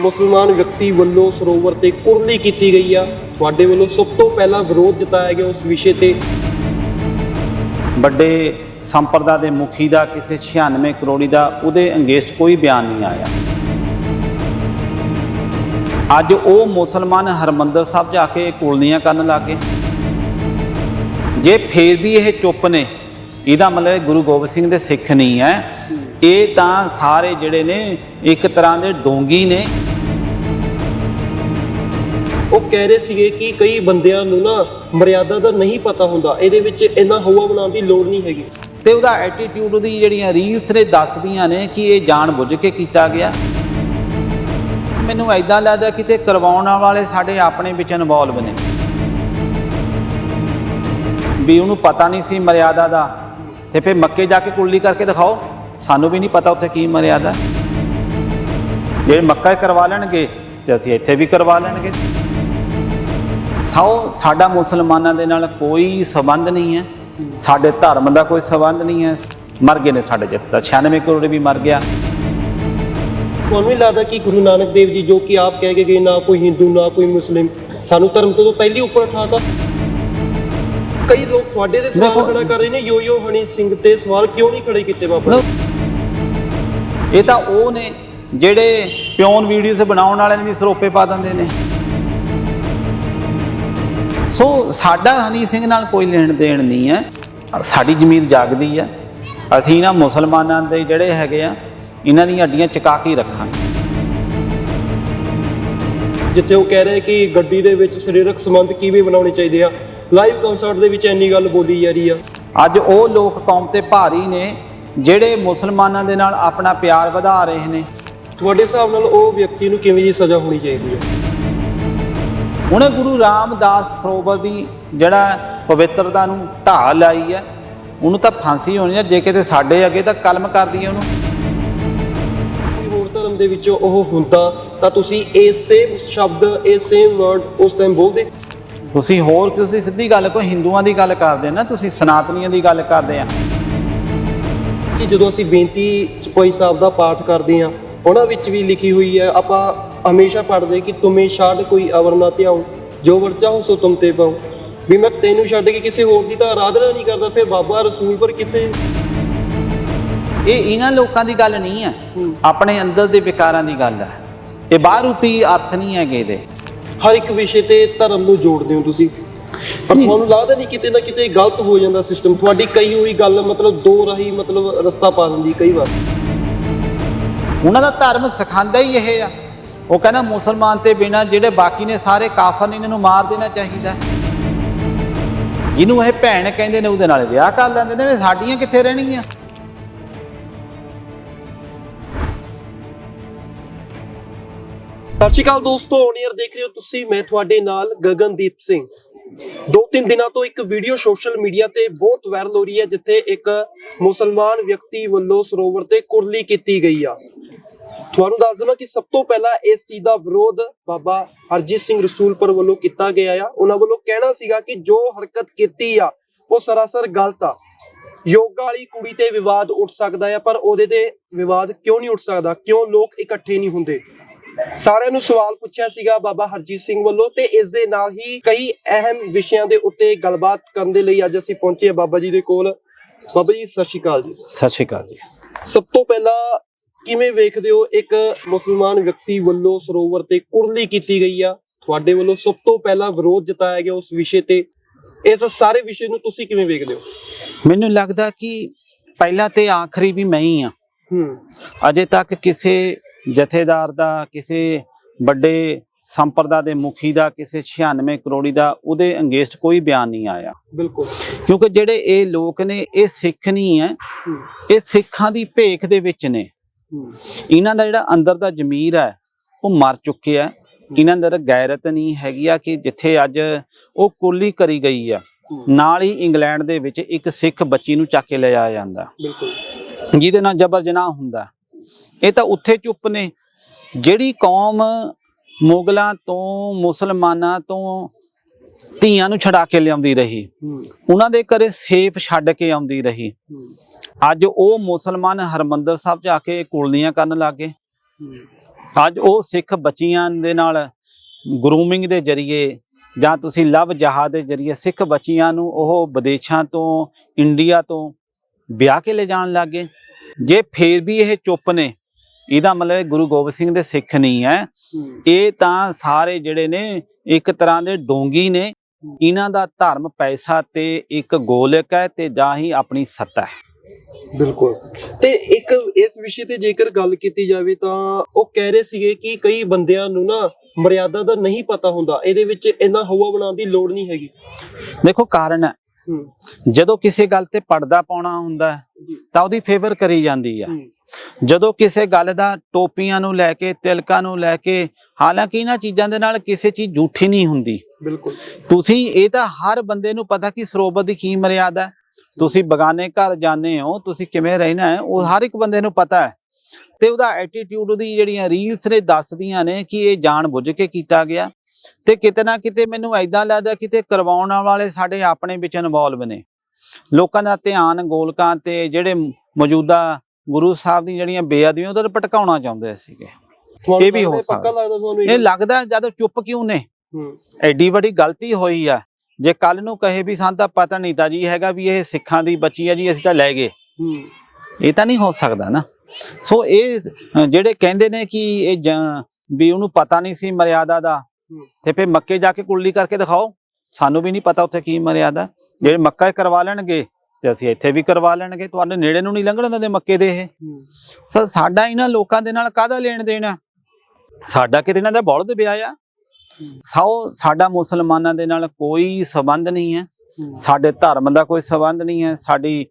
ਮੁਸਲਮਾਨ ਵਿਅਕਤੀ ਵੱਲੋਂ ਸਰੋਵਰ ਤੇ ਕੁਰਲੀ ਕੀਤੀ ਗਈ ਆ। ਤੁਹਾਡੇ ਵੱਲੋਂ ਸਭ ਤੋਂ ਪਹਿਲਾਂ ਵਿਰੋਧ ਜਤਾਇਆ ਗਿਆ ਉਸ ਵਿਸ਼ੇ ਤੇ। ਵੱਡੇ ਸੰਪਰਦਾ ਦੇ ਮੁਖੀ ਦਾ ਕਿਸੇ 96 ਕਰੋੜੀ ਦਾ ਉਹਦੇ ਅੰਗੇਸਟ ਕੋਈ ਬਿਆਨ ਨਹੀਂ ਆਇਆ। ਅੱਜ ਉਹ ਮੁਸਲਮਾਨ ਹਰਮੰਦਰ ਸਾਹਿਬ ਜਾ ਕੇ ਕੁਲਨੀਆਂ ਕਰਨ ਲੱਗੇ। ਜੇ ਫੇਰ ਵੀ ਇਹ ਚੁੱਪ ਨੇ, ਇਹਦਾ ਮਤਲਬ ਗੁਰੂ ਗੋਬਿੰਦ ਸਿੰਘ ਦੇ ਸਿੱਖ ਨਹੀਂ ਹੈ। ਇਹ ਤਾਂ ਸਾਰੇ ਜਿਹੜੇ ਨੇ ਇੱਕ ਤਰ੍ਹਾਂ ਦੇ ਡੋਂਗੀ ਨੇ। ਉਹ ਕਹਿ ਰਹੇ ਸੀਗੇ ਕਿ ਕਈ ਬੰਦਿਆਂ ਨੂੰ ਨਾ ਮਰਿਆਦਾ ਦਾ ਨਹੀਂ ਪਤਾ ਹੁੰਦਾ। ਇਹਦੇ ਵਿੱਚ ਇੰਨਾ ਹਵਾ ਬਣਾਉਣ ਦੀ ਲੋੜ ਨਹੀਂ ਹੈਗੀ। ਤੇ ਉਹਦਾ ਐਟੀਟਿਊਡ ਉਹਦੀ ਜਿਹੜੀਆਂ ਰੀਲਸ ਨੇ ਦੱਸਦੀਆਂ ਨੇ ਕਿ ਇਹ ਜਾਣ ਬੁੱਝ ਕੇ ਕੀਤਾ ਗਿਆ। ਮੈਨੂੰ ਐਦਾਂ ਲੱਗਦਾ ਕਿਤੇ ਕਰਵਾਉਣ ਵਾਲੇ ਸਾਡੇ ਆਪਣੇ ਵਿੱਚ ਇਨਵੋਲਵ ਨੇ। ਵੀ ਉਹਨੂੰ ਪਤਾ ਨਹੀਂ ਸੀ ਮਰਿਆਦਾ ਦਾ। ਤੇ ਫੇ ਮੱਕੇ ਜਾ ਕੇ ਕੁੱਲੀ ਕਰਕੇ ਦਿਖਾਓ। ਸਾਨੂੰ ਵੀ ਨਹੀਂ ਪਤਾ ਉੱਥੇ ਕੀ ਮਰਿਆਦਾ। ਜੇ ਮੱਕਾ ਕਰਵਾ ਲੈਣਗੇ, ਤੇ ਅਸੀਂ ਇੱਥੇ ਵੀ ਕਰਵਾ ਲੈਣਗੇ। ਸਾਓ ਸਾਡਾ ਮੁਸਲਮਾਨਾਂ ਦੇ ਨਾਲ ਕੋਈ ਸਬੰਧ ਨਹੀਂ ਹੈ। ਸਾਡੇ ਧਰਮ ਦਾ ਕੋਈ ਸਬੰਧ ਨਹੀਂ ਹੈ। ਮਰ ਗਏ ਨੇ ਸਾਡੇ ਜਿੱਥੇ ਤਾਂ 96 ਕਰੋੜ ਵੀ ਮਰ ਗਿਆ। ਤੁਹਾਨੂੰ ਵੀ ਲੱਗਦਾ ਕਿ ਗੁਰੂ ਨਾਨਕ ਦੇਵ ਜੀ ਜੋ ਕਿ ਆਪ ਕਹਿ ਕੇ ਗਏ ਨਾ ਕੋਈ ਹਿੰਦੂ ਨਾ ਕੋਈ ਮੁਸਲਿਮ ਸਾਨੂੰ ਧਰਮ ਤੋਂ ਪਹਿਲੀ ਉੱਪਰ ਉਠਾਤਾ ਕਈ ਲੋਕ ਤੁਹਾਡੇ ਦੇ ਸਵਾਲ ਖੜਾ ਕਰ ਰਹੇ ਨੇ ਯੋ ਯੋ ਹਣੀ ਸਿੰਘ ਤੇ ਸਵਾਲ ਕਿਉਂ ਨਹੀਂ ਖੜੇ ਕੀਤੇ ਬਾਬਾ ਇਹ ਤਾਂ ਉਹ ਨੇ ਜਿਹੜੇ ਪਿਓਨ ਵੀਡੀਓਜ਼ ਬਣਾਉਣ ਵਾਲਿਆਂ ਨੂੰ ਵੀ ਸਰੋਪੇ ਪਾ ਦਿੰਦੇ ਨੇ। ਸੋ ਸਾਡਾ ਹਨੀ ਸਿੰਘ ਨਾਲ ਕੋਈ ਲੈਣ ਦੇਣ ਨਹੀਂ ਹੈ। ਸਾਡੀ ਜ਼ਮੀਰ ਜਾਗਦੀ ਹੈ। ਅਸੀਂ ਨਾ ਮੁਸਲਮਾਨਾਂ ਦੇ ਜਿਹੜੇ ਹੈਗੇ ਆ ਇਹਨਾਂ ਦੀਆਂ ਅੱਡੀਆਂ ਚਕਾ ਕੇ ਰੱਖਾਂਗੇ। ਜਿੱਥੇ ਉਹ ਕਹਿ ਰਹੇ ਕਿ ਗੱਡੀ ਦੇ ਵਿੱਚ ਸਰੀਰਕ ਸੰਬੰਧ ਕਿਵੇਂ ਬਣਾਉਣੇ ਚਾਹੀਦੇ ਆ। ਲਾਈਵ ਕਨਸਰਟ ਦੇ ਵਿੱਚ ਇੰਨੀ ਗੱਲ ਬੋਲੀ ਜਾ ਰਹੀ ਆ। ਅੱਜ ਉਹ ਲੋਕ ਕੌਮ ਤੇ ਭਾਰੀ ਨੇ ਜਿਹੜੇ ਮੁਸਲਮਾਨਾਂ ਦੇ ਨਾਲ ਆਪਣਾ ਪਿਆਰ ਵਧਾ ਰਹੇ ਨੇ। ਤੁਹਾਡੇ ਹਿਸਾਬ ਨਾਲ ਉਹ ਵਿਅਕਤੀ ਨੂੰ ਕਿਵੇਂ ਦੀ ਸਜ਼ਾ ਹੋਣੀ ਚਾਹੀਦੀ ਹੈ ਉਹਨੇ ਗੁਰੂ ਰਾਮਦਾਸ ਸਰੋਵਰ ਦੀ ਜਿਹੜਾ ਪਵਿੱਤਰਤਾ ਨੂੰ ਢਾਹ ਲਾਈ ਹੈ ਉਹਨੂੰ ਤਾਂ ਫਾਂਸੀ ਹੋਣੀ ਹੈ ਜੇ ਕਿਤੇ ਸਾਡੇ ਅੱਗੇ ਤਾਂ ਕਲਮ ਕਰਦੀ ਹੈ ਉਹਨੂੰ। ਹੋਰ ਧਰਮ ਦੇ ਵਿੱਚ ਉਹ ਹੁੰਦਾ ਤਾਂ ਤੁਸੀਂ ਇਹ ਸੇਮ ਸ਼ਬਦ ਇਹ ਸੇਮ ਵਰਡ ਉਸ ਟਾਈਮ ਬੋਲਦੇ? ਤੁਸੀਂ ਹੋਰ ਤੁਸੀਂ ਸਿੱਧੀ ਗੱਲ ਕੋਈ ਹਿੰਦੂਆਂ ਦੀ ਗੱਲ ਕਰਦੇ ਨਾ ਤੁਸੀਂ ਸਨਾਤਨੀਆਂ ਦੀ ਗੱਲ ਕਰਦੇ ਆ। ਕਿ ਜਦੋਂ ਅਸੀਂ ਬੇਨਤੀ ਚਪਈ ਸਾਹਿਬ ਦਾ ਪਾਠ ਕਰਦੇ ਹਾਂ ਉਹਨਾਂ ਵਿੱਚ ਵੀ ਲਿਖੀ ਹੋਈ ਹੈ ਆਪਾਂ ਹਮੇਸ਼ਾ ਪੜ੍ਹਦੇ ਕਿ ਤੁਮੇ ਛੱਡ ਕੋਈ ਅਵਰ ਨਾ ਧਿਆਉ ਜੋ ਵਰ ਚਾਹੋ ਸੋ ਤੁਮ ਤੇ ਪਾਉ। ਵੀ ਮੈਂ ਤੈਨੂੰ ਛੱਡ ਕੇ ਕਿਸੇ ਹੋਰ ਦੀ ਤਾਂ ਆਰਾਧਨਾ ਨਹੀਂ ਕਰਦਾ ਫਿਰ ਬਾਬਾ ਰਸੂਲ ਪਰ ਕਿਤੇ ਇਹ ਇਹਨਾਂ ਲੋਕਾਂ ਦੀ ਗੱਲ ਨਹੀਂ ਹੈ। ਆਪਣੇ ਅੰਦਰ ਦੇ ਵਿਕਾਰਾਂ ਦੀ ਗੱਲ ਹੈ। ਇਹ ਬਾਹਰੂਪੀ ਅਰਥ ਨਹੀਂ ਹੈਗੇ ਇਹਦੇ। ਹਰ ਇੱਕ ਵਿਸ਼ੇ ਤੇ ਧਰਮ ਨੂੰ ਜੋੜਦੇ ਹੋ ਤੁਸੀਂ। ਪਰ ਤੁਹਾਨੂੰ ਲੱਗਦਾ ਨਹੀਂ ਕਿਤੇ ਨਾ ਕਿਤੇ ਗਲਤ ਹੋ ਜਾਂਦਾ ਸਿਸਟਮ ਤੁਹਾਡੀ ਕਹੀ ਹੋਈ ਗੱਲ ਮਤਲਬ ਦੋ ਰਾਹੀ ਮਤਲਬ ਰਸਤਾ ਪਾ ਦਿੰਦੀ ਕਈ ਵਾਰ। ਉਹਨਾਂ ਦਾ ਧਰਮ ਸਿਖਾਉਂਦਾ ਹੀ ਇਹ ਆ। ਉਹ ਕਹਿੰਦਾ ਮੁਸਲਮਾਨ ਤੇ ਬਿਨਾ ਜਿਹੜੇ ਬਾਕੀ ਨੇ ਸਾਰੇ ਕਾਫਰ ਨੇ, ਇਹਨਾਂ ਨੂੰ ਮਾਰ ਦੇਣਾ ਚਾਹੀਦਾ। ਜਿਹਨੂੰ ਇਹ ਭੈਣ ਕਹਿੰਦੇ ਨੇ, ਉਹਦੇ ਨਾਲ ਵਿਆਹ ਕਰ ਲੈਂਦੇ ਨੇ, ਵੀ ਸਾਡੀਆਂ ਕਿੱਥੇ ਰਹਿਣਗੀਆਂ? ਸਤਿ ਸ਼੍ਰੀ ਅਕਾਲ ਦੋਸਤੋ ਓਨੀਅਰ ਦੇਖ ਰਹੇ ਹੋ ਤੁਸੀਂ, ਮੈਂ ਤੁਹਾਡੇ ਨਾਲ ਗਗਨਦੀਪ ਸਿੰਘ। ਦੋ ਤਿੰਨ ਦਿਨਾਂ ਤੋਂ ਇੱਕ ਵੀਡੀਓ ਸੋਸ਼ਲ ਮੀਡੀਆ ਤੇ ਬਹੁਤ ਵਾਇਰਲ ਹੋ ਰਹੀ ਹੈ, ਜਿੱਥੇ ਇੱਕ ਮੁਸਲਮਾਨ ਵਿਅਕਤੀ ਵੱਲੋਂ ਸਰੋਵਰ ਤੇ ਕੁਰਲੀ ਕੀਤੀ ਗਈ ਆ। ਤੁਹਾਨੂੰ ਦੱਸ ਦਵਾਂ ਕਿ ਸਭ ਤੋਂ ਪਹਿਲਾਂ ਇਸ ਚੀਜ਼ ਦਾ ਵਿਰੋਧ ਬਾਬਾ ਹਰਜੀਤ ਸਿੰਘ ਰਸੂਲਪੁਰ ਵੱਲੋਂ ਕੀਤਾ ਗਿਆ ਆ। ਉਹਨਾਂ ਵੱਲੋਂ ਕਹਿਣਾ ਸੀਗਾ ਕਿ ਜੋ ਹਰਕਤ ਕੀਤੀ ਆ ਉਹ ਸਰਾਸਰ ਗਲਤ ਆ। ਯੋਗਾ ਵਾਲੀ ਕੁੜੀ ਤੇ ਵਿਵਾਦ ਉੱਠ ਸਕਦਾ ਆ ਪਰ ਉਹਦੇ ਤੇ ਵਿਵਾਦ ਕਿਉਂ ਨਹੀਂ ਉੱਠ ਸਕਦਾ? ਕਿਉਂ ਲੋਕ ਇਕੱਠੇ ਨਹੀਂ ਹੁੰਦੇ? ਸਾਰਿਆਂ ਨੂੰ ਸਵਾਲ ਪੁੱਛਿਆ ਸੀਗਾ ਬਾਬਾ ਹਰਜੀਤ ਸਿੰਘ ਵੱਲੋਂ ਤੇ ਇਸ ਦੇ ਨਾਲ ਹੀ ਕਈ ਅਹਿਮ ਵਿਸ਼ਿਆਂ ਦੇ ਉੱਤੇ ਗੱਲਬਾਤ ਕਰਨ ਦੇ ਲਈ ਅੱਜ ਅਸੀਂ ਪਹੁੰਚੇ ਹਾਂ ਬਾਬਾ ਜੀ ਦੇ ਕੋਲ। ਬਾਬਾ ਜੀ ਸਤਿ ਸ਼੍ਰੀ ਅਕਾਲ ਜੀ। ਸਤਿ ਸ਼੍ਰੀ ਅਕਾਲ ਜੀ। ਸਭ ਤੋਂ ਪਹਿਲਾਂ ਕਿਵੇਂ ਵੇਖਦੇ ਹੋ ਇੱਕ ਮੁਸਲਮਾਨ ਵਿਅਕਤੀ ਵੱਲੋਂ ਸਰੋਵਰ ਤੇ ਕੁਰਲੀ ਕੀਤੀ ਗਈ ਆ? ਤੁਹਾਡੇ ਵੱਲੋਂ ਸਭ ਤੋਂ ਪਹਿਲਾਂ ਵਿਰੋਧ ਜਤਾਇਆ ਗਿਆ ਉਸ ਵਿਸ਼ੇ ਤੇ। ਇਸ ਸਾਰੇ ਵਿਸ਼ੇ ਨੂੰ ਤੁਸੀਂ ਕਿਵੇਂ ਵੇਖਦੇ ਹੋ? ਮੈਨੂੰ ਲੱਗਦਾ ਕਿ ਪਹਿਲਾਂ ਤੇ ਆਖਰੀ ਵੀ ਮੈਂ ਹੀ ਆ। ਹੂੰ। ਅਜੇ ਤੱਕ ਕਿਸੇ ਜਥੇਦਾਰ ਦਾ ਕਿਸੇ ਵੱਡੇ ਸੰਪਰਦਾ ਦੇ ਮੁਖੀ ਦਾ ਕਿਸੇ 96 ਕਰੋੜੀ ਦਾ ਉਹਦੇ ਅੰਗੇਸਟ ਕੋਈ ਬਿਆਨ ਨਹੀਂ ਆਇਆ। ਬਿਲਕੁਲ। ਕਿਉਂਕਿ ਜਿਹੜੇ ਇਹ ਲੋਕ ਨੇ ਇਹ ਸਿੱਖ ਨਹੀਂ ਹੈ। ਇਹ ਸਿੱਖਾਂ ਦੀ ਭੇਖ ਦੇ ਵਿੱਚ ਨੇ। ਇਹਨਾਂ ਦਾ ਜਿਹੜਾ ਅੰਦਰ ਦਾ ਜ਼ਮੀਰ ਹੈ ਉਹ ਮਰ ਚੁੱਕਿਆ ਹੈ। ਇਹਨਾਂ ਦੇ ਅੰਦਰ ਗੈਰਤ ਨਹੀਂ ਹੈਗੀ ਆ ਕਿ ਜਿੱਥੇ ਅੱਜ ਉਹ ਕੁਰਲੀ ਕਰੀ ਗਈ ਆ। ਨਾਲ ਹੀ ਇੰਗਲੈਂਡ ਦੇ ਵਿੱਚ ਇੱਕ ਸਿੱਖ ਬੱਚੀ ਨੂੰ ਚੱਕ ਕੇ ਲਿਜਾਇਆ ਜਾਂਦਾ। ਬਿਲਕੁਲ। ਜਿਹਦੇ ਨਾਲ ਜਬਰ ਜਨਾਹ ਹੁੰਦਾ। ਇਹ ਤਾਂ ਉੱਥੇ ਚੁੱਪ ਨੇ। ਜਿਹੜੀ ਕੌਮ ਮੁਗਲਾਂ ਤੋਂ ਮੁਸਲਮਾਨਾਂ ਤੋਂ ਧੀਆਂ ਨੂੰ ਛਡਾ ਕੇ ਲਿਆਉਂਦੀ ਰਹੀ। ਉਹਨਾਂ ਦੇ ਘਰੇ ਸੇਫ ਛੱਡ ਕੇ ਆਉਂਦੀ ਰਹੀ। ਅੱਜ ਉਹ ਮੁਸਲਮਾਨ ਹਰਮੰਦਰ ਸਾਹਿਬ ਜਾ ਕੇ ਕੁਲਨੀਆਂ ਕਰਨ ਲੱਗੇ। ਅੱਜ ਉਹ ਸਿੱਖ ਬੱਚੀਆਂ ਦੇ ਨਾਲ ਗਰੂਮਿੰਗ ਦੇ ਜ਼ਰੀਏ ਜਾਂ ਤੁਸੀਂ ਲਵ ਜਹਾਜ਼ ਦੇ ਜ਼ਰੀਏ ਸਿੱਖ ਬੱਚੀਆਂ ਨੂੰ ਉਹ ਵਿਦੇਸ਼ਾਂ ਤੋਂ ਇੰਡੀਆ ਤੋਂ ਵਿਆਹ ਕੇ ਲੈ ਜਾਣ ਲੱਗੇ। ਜੇ ਫੇਰ ਵੀ ਇਹ ਚੁੱਪ ਨੇ ਇਹਦਾ ਮਤਲਬ ਗੁਰੂ ਗੋਬਿੰਦ ਸਿੰਘ ਦੇ ਸਿੱਖ ਨਹੀਂ ਹੈ। ਇਹ ਤਾਂ ਸਾਰੇ ਜਿਹੜੇ ਨੇ ਇੱਕ ਤਰ੍ਹਾਂ ਦੇ ਡੋਂਗੀ ਨੇ। ਇਹਨਾਂ ਦਾ ਧਰਮ ਪੈਸਾ ਤੇ ਇੱਕ ਗੋਲਕ ਹੈ ਤੇ ਜਾਂ ਹੀ ਆਪਣੀ ਸੱਤਾ ਹੈ। ਬਿਲਕੁਲ। ਤੇ ਇੱਕ ਇਸ ਵਿਸ਼ੇ ਤੇ ਜੇਕਰ ਗੱਲ ਕੀਤੀ ਜਾਵੇ ਤਾਂ ਉਹ ਕਹਿ ਰਹੇ ਸੀਗੇ ਕਿ ਕਈ ਬੰਦਿਆਂ ਨੂੰ ਨਾ ਮਰਿਆਦਾ ਦਾ ਨਹੀਂ ਪਤਾ ਹੁੰਦਾ। ਇਹਦੇ ਵਿੱਚ ਇੰਨਾ ਹਵਾ ਬਣਾਉਣ ਦੀ ਲੋੜ ਨਹੀਂ ਹੈਗੀ। ਦੇਖੋ ਕਾਰਨ ਹੈ ਹੂੰ। ਜਦੋਂ ਕਿਸੇ ਗੱਲ ਤੇ ਪਰਦਾ ਪਾਉਣਾ ਹੁੰਦਾ ਤਾਂ ਉਹਦੀ ਫੇਵਰ ਕਰੀ ਜਾਂਦੀ ਆ। ਜਦੋਂ ਕਿਸੇ ਗੱਲ ਦਾ ਟੋਪੀਆਂ ਨੂੰ ਲੈ ਕੇ ਤਿਲਕਾਂ ਨੂੰ ਲੈ ਕੇ ਹਾਲਾਂਕਿ ਇਹਨਾਂ ਚੀਜ਼ਾਂ ਦੇ ਨਾਲ ਕਿਸੇ ਚੀਜ਼ ਝੂਠੀ ਨਹੀਂ ਹੁੰਦੀ। ਬਿਲਕੁਲ। ਤੁਸੀਂ ਇਹ ਤਾਂ ਹਰ ਬੰਦੇ ਨੂੰ ਪਤਾ ਕਿ ਸਰੋਵਰ ਦੀ ਕੀ ਮਰਿਆਦਾ ਤੁਸੀਂ ਬਗਾਨੇ ਘਰ ਜਾਂਦੇ ਹੋ ਤੁਸੀਂ ਕਿਵੇਂ ਰਹਿਣਾ ਹੈ ਉਹ ਹਰ ਇੱਕ ਬੰਦੇ ਨੂੰ ਪਤਾ ਹੈ। ਤੇ ਉਹਦਾ ਐਟੀਟਿਊਡ ਉਹਦੀ ਜਿਹੜੀਆਂ ਰੀਲਸ ਨੇ ਦੱਸਦੀਆਂ ਨੇ ਕਿ ਇਹ ਜਾਣ ਬੁੱਝ ਕੇ ਕੀਤਾ ਗਿਆ। ਤੇ ਕਿਤੇ ਨਾ ਕਿਤੇ ਮੈਨੂੰ ਐਦਾਂ ਲੱਗਦਾ ਕਿਤੇ ਕਰਵਾਉਣ ਵਾਲੇ ਸਾਡੇ ਆਪਣੇ ਵਿੱਚ ਇਨਵੋਲਵ ਨੇ। ਲੋਕਾਂ ਦਾ ਧਿਆਨ ਗੋਲਕਾਂ ਤੇ ਜਿਹੜੇ ਮੌਜੂਦਾ ਗੁਰੂ ਸਾਹਿਬ ਦੀ ਜਿਹੜੀਆਂ ਬੇਅਦਬੀਆਂ ਉਹਦੇ ਤੇ ਭਟਕਾਉਣਾ ਚਾਹੁੰਦੇ ਸੀਗੇ। ਇਹ ਵੀ ਹੋ ਸਕਦਾ। ਇਹ? ਲੱਗਦਾ ਜਦੋਂ ਚੁੱਪ ਕਿਉਂ ਨੇ? ਐਡੀ ਵੱਡੀ ਗਲਤੀ ਹੋਈ ਆ। ਜੇ ਕੱਲ ਨੂੰ ਕਹੇ ਵੀ ਸਾਨੂੰ ਤਾਂ ਪਤਾ ਨਹੀਂ ਤਾਂ ਜੀ ਹੈਗਾ ਵੀ ਇਹ ਸਿੱਖਾਂ ਦੀ ਬੱਚੀ ਆ ਜੀ ਅਸੀਂ ਤਾਂ ਲੈ ਗਏ। ਇਹ ਤਾਂ ਨਹੀਂ ਹੋ ਸਕਦਾ ਨਾ। ਸੋ ਇਹ ਜਿਹੜੇ ਕਹਿੰਦੇ ਨੇ ਕਿ ਇਹ ਵੀ ਉਹਨੂੰ ਪਤਾ ਨਹੀਂ ਸੀ ਮਰਿਆਦਾ ਦਾ। ਤੇ ਫਿਰ ਮੱਕੇ ਜਾ ਕੇ ਕੁੱਲੀ ਕਰਕੇ ਦਿਖਾਓ। ਸਾਨੂੰ ਵੀ ਨਹੀਂ ਪਤਾ ਉੱਥੇ ਕੀ ਮਰਿਆਦਾ ਜਿਹੜੇ ਮੱਕਾ ਹੀ ਕਰਵਾ ਲੈਣਗੇ ਤੇ ਅਸੀਂ ਇੱਥੇ ਵੀ ਕਰਵਾ ਲੈਣਗੇ। ਤੁਹਾਡੇ ਨੇੜੇ ਨੂੰ ਨਹੀਂ ਲੰਘਣ ਦਿੰਦੇ ਮੱਕੇ ਦੇ ਇਹ। ਸਾਡਾ ਇਹਨਾਂ ਲੋਕਾਂ ਦੇ ਨਾਲ ਕਾਹਦਾ ਲੈਣ ਦੇਣਾ? ਸਾਡਾ ਕਿਤੇ ਇਹਨਾਂ ਦਾ ਬੌਲਦ ਵਿਆਹ ਆ ਸਾਓ ਸਾਡਾ ਮੁਸਲਮਾਨਾਂ ਦੇ ਨਾਲ ਕੋਈ ਸਬੰਧ ਨਹੀਂ ਹੈ। ਸਾਡੇ ਧਰਮ ਦਾ ਕੋਈ ਸਬੰਧ ਨਹੀਂ ਹੈ। ਸਾਡੀ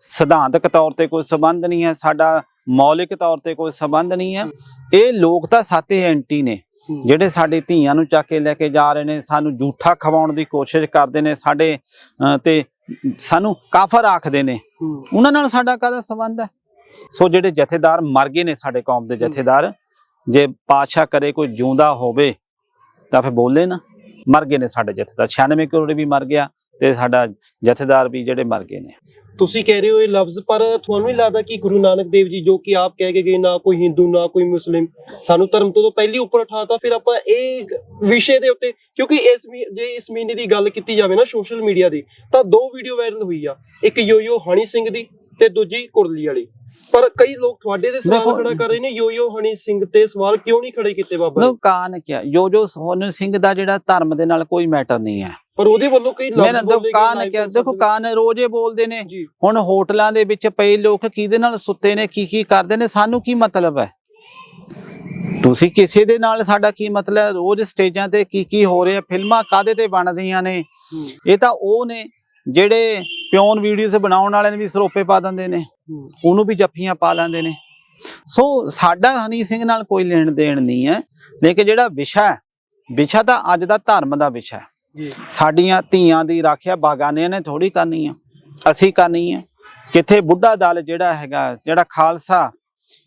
ਸਿਧਾਂਤਕ ਤੌਰ ਤੇ ਕੋਈ ਸਬੰਧ ਨਹੀਂ ਹੈ। ਸਾਡਾ ਮੌਲਿਕ ਤੌਰ ਤੇ ਕੋਈ ਸਬੰਧ ਨਹੀਂ ਹੈ। ਇਹ ਲੋਕ ਤਾਂ ਸਾਤੇ ਐਂਟੀ ਨੇ। ਜਿਹੜੇ ਸਾਡੀ ਧੀਆਂ ਨੂੰ ਚੱਕ ਕੇ ਲੈ ਕੇ ਜਾ ਰਹੇ ਨੇ ਸਾਨੂੰ ਝੂਠਾ ਖਵਾਉਣ ਦੀ ਕੋਸ਼ਿਸ਼ ਕਰਦੇ ਨੇ ਸਾਡੇ ਤੇ ਸਾਨੂੰ ਕਾਫਰ ਆਖਦੇ ਨੇ। ਉਹਨਾਂ ਨਾਲ ਸਾਡਾ ਕਾਹਦਾ ਸੰਬੰਧ ਹੈ? ਸੋ ਜਿਹੜੇ ਜਥੇਦਾਰ ਮਰ ਗਏ ਨੇ ਸਾਡੇ ਕੌਮ ਦੇ ਜਥੇਦਾਰ ਜੇ ਪਾਤਸ਼ਾਹ ਕਰੇ ਕੋਈ ਜਿਉਂਦਾ ਹੋਵੇ ਤਾਂ ਫਿਰ ਬੋਲੇ ਨਾ। ਮਰ ਗਏ ਨੇ ਸਾਡੇ ਜਥੇਦਾਰ 96 ਕਰੋੜ ਵੀ ਮਰ ਗਿਆ ਤੇ ਸਾਡਾ ਜਥੇਦਾਰ ਵੀ ਜਿਹੜੇ ਮਰ ਗਏ ਨੇ। ਤੁਸੀਂ ਕਹਿ ਰਹੇ ਹੋ ਇਹ ਲਫ਼ਜ਼ ਪਰ ਤੁਹਾਨੂੰ ਨਹੀਂ ਲੱਗਦਾ ਕਿ ਗੁਰੂ ਨਾਨਕ ਦੇਵ ਜੀ ਜੋ ਕਿ ਆਪ ਕਹਿ ਕੇ ਗਏ ਨਾ ਕੋਈ ਹਿੰਦੂ ਨਾ ਕੋਈ ਮੁਸਲਿਮ ਸਾਨੂੰ ਧਰਮ ਤੋਂ ਤਾਂ ਪਹਿਲੀ ਉੱਪਰ ਉਠਾਤਾ ਫਿਰ ਆਪਾਂ ਇਹ ਵਿਸ਼ੇ ਦੇ ਉੱਤੇ ਕਿਉਂਕਿ ਇਸ ਜੇ ਇਸ ਮਹੀਨੇ ਦੀ ਗੱਲ ਕੀਤੀ ਜਾਵੇ ਨਾ ਸੋਸ਼ਲ ਮੀਡੀਆ ਦੀ ਤਾਂ ਦੋ ਵੀਡੀਓ ਵਾਇਰਲ ਹੋਈ ਆ ਇੱਕ ਯੋਯੋ ਹਣੀ ਸਿੰਘ ਦੀ ਤੇ ਦੂਜੀ ਕੁਰਲੀ ਵਾਲੀ। ਪਰ ਕਈ ਲੋਕ ਤੁਹਾਡੇ ਦੇ ਸਵਾਲ ਖੜਾ ਕਰ ਰਹੇ ਨੇ ਯੋਯੋ ਹਣੀ ਸਿੰਘ ਤੇ ਸਵਾਲ ਕਿਉਂ ਨਹੀਂ ਖੜੇ ਕੀਤੇ ਬਾਬਾ ਨੋ ਨੇ? ਕਾਨ ਕਿਆ ਜੋ ਜੋ ਸੋਨ ਸਿੰਘ ਦਾ ਜਿਹੜਾ ਧਰਮ ਦੇ ਨਾਲ ਕੋਈ ਮੈਟਰ ਨਹੀਂ ਹੈ। ਪਰ ਉਹਦੇ ਵੱਲੋਂ ਕਈ ਮੈਂ ਲਫ਼ਜ਼ ਦੇਖੋ ਬੋਲੇ ਗਏ ਕਾਨ live ਕਿਆ concert ਦੇਖੋ ਕਾਨ ਰੋਜ਼ੇ ਬੋਲਦੇ ਨੇ ਹੁਣ ਹੋਟਲਾਂ ਦੇ ਵਿੱਚ ਪਏ ਲੋਕ ਕਿਹਦੇ ਨਾਲ ਸੁੱਤੇ ਨੇ ਕੀ ਕੀ ਕਰਦੇ ਨੇ ਸਾਨੂੰ ਕੀ ਮਤਲਬ ਹੈ? ਤੁਸੀਂ ਕਿਸੇ ਦੇ ਨਾਲ ਸਾਡਾ ਕੀ ਮਤਲਬ ਹੈ? ਰੋਜ਼ ਸਟੇਜਾਂ ਤੇ ਕੀ ਕੀ ਹੋ ਰਿਹਾ ਫਿਲਮਾਂ ਕਾਦੇ ਤੇ ਬਣ ਰਹੀਆਂ ਨੇ ਇਹ ਤਾਂ ਉਹ ਨੇ ਜਿਹੜੇ ਪਿਓਨ ਵੀਡੀਓਜ਼ ਬਣਾਉਣ ਵਾਲਿਆਂ ਨੇ ਵੀ ਸਰੋਪੇ ਪਾ ਦਿੰਦੇ ਨੇ ਉਹਨੂੰ ਵੀ ਜੱਫੀਆਂ ਪਾ ਲੈਂਦੇ ਨੇ। ਸੋ ਸਾਡਾ ਹਨੀ ਸਿੰਘ ਨਾਲ ਕੋਈ ਲੈਣ ਦੇਣ ਨਹੀਂ ਹੈ ਲੇਕਿਨ ਜਿਹੜਾ ਵਿਸ਼ਾ ਵਿਸ਼ਾ ਤਾਂ ਅੱਜ ਦਾ ਧਰਮ ਦਾ ਵਿਸ਼ਾ ਹੈ। ਸਾਡੀਆਂ ਧੀਆਂ ਦੀ ਰਾਖਿਆ ਬਾਗਾਨਿਆਂ ਨੇ ਥੋੜੀ ਕਰਨੀ ਆ। ਅਸੀਂ ਕਰਨੀ ਆ। ਕਿੱਥੇ ਬੁੱਢਾ ਦਲ ਜਿਹੜਾ ਹੈਗਾ, ਜਿਹੜਾ ਖਾਲਸਾ,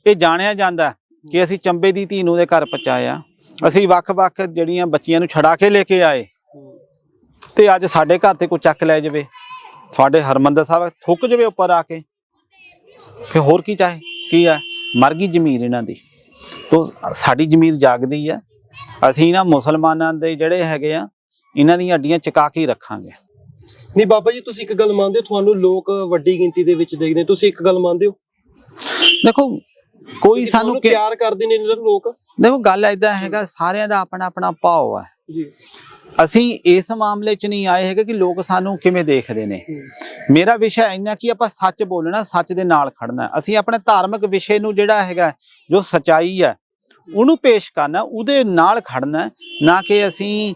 ਇਹ ਜਾਣਿਆ ਜਾਂਦਾ ਕਿ ਅਸੀਂ ਚੰਬੇ ਦੀ ਧੀ ਨੂੰ ਦੇ ਘਰ ਪਹੁੰਚਾਇਆ। ਅਸੀਂ ਵੱਖ-ਵੱਖ ਜਿਹੜੀਆਂ ਬੱਚੀਆਂ ਨੂੰ ਛੜਾ ਕੇ ਲੈ ਕੇ ਆਏ। ਤੇ ਅੱਜ ਸਾਡੇ ਘਰ ਤੇ ਕੋਈ ਚੱਕ ਲੈ ਜਾਵੇ। ਤੁਹਾਡੇ ਹਰਮੰਦਰ ਸਾਹਿਬ ਥੁੱਕ ਜਾਵੇ ਉੱਪਰ ਆ ਕੇ। ਫਿਰ ਹੋਰ ਕੀ ਚਾਹੇ? ਕੀ ਹੈ ਮਰ ਗਈ ਜ਼ਮੀਰ ਇਹਨਾਂ ਦੀ। ਤੋ ਸਾਡੀ ਜ਼ਮੀਰ ਜਾਗਦੀ ਆ। ਅਸੀਂ ਨਾ ਮੁਸਲਮਾਨਾਂ ਦੇ ਜਿਹੜੇ ਹੈਗੇ ਆ ਇਹਨਾਂ ਦੀਆਂ ਅੱਡੀਆਂ ਚਕਾ ਕੇ ਹੀ ਰੱਖਾਂਗੇ। ਨਹੀਂ ਬਾਬਾ ਜੀ ਤੁਸੀਂ ਇੱਕ ਗੱਲ ਮੰਨਦੇ ਹੋ ਤੁਹਾਨੂੰ ਲੋਕ ਵੱਡੀ ਗਿਣਤੀ ਦੇ ਵਿੱਚ ਦੇਖਦੇ ਤੁਸੀਂ ਇੱਕ ਗੱਲ ਮੰਨਦੇ ਹੋ? ਦੇਖੋ ਕੋਈ ਸਾਨੂੰ ਪਿਆਰ ਕਰਦੇ ਨੇ ਲੋਕ? ਦੇਖੋ ਗੱਲ ਐਦਾਂ ਹੈਗਾ ਸਾਰਿਆਂ ਦਾ ਆਪਣਾ ਆਪਣਾ ਭਾਵ ਹੈ। ਜੀ। ਅਸੀਂ ਇਸ ਮਾਮਲੇ 'ਚ ਨਹੀਂ ਆਏ ਹੈਗੇ ਕਿ ਲੋਕ ਸਾਨੂੰ ਕਿਵੇਂ ਦੇਖਦੇ ਨੇ। ਮੇਰਾ ਵਿਸ਼ਾ ਇੰਨਾ ਕਿ ਆਪਾਂ ਸੱਚ ਬੋਲਣਾ ਸੱਚ ਦੇ ਨਾਲ ਖੜਨਾ। ਅਸੀਂ ਆਪਣੇ ਧਾਰਮਿਕ ਵਿਸ਼ੇ ਨੂੰ ਜਿਹੜਾ ਹੈਗਾ ਜੋ ਸਚਾਈ ਹੈ ਉਹਨੂੰ ਪੇਸ਼ ਕਰਨਾ, ਉਹਦੇ ਨਾਲ ਖੜਨਾ, ਨਾ ਕਿ ਅਸੀਂ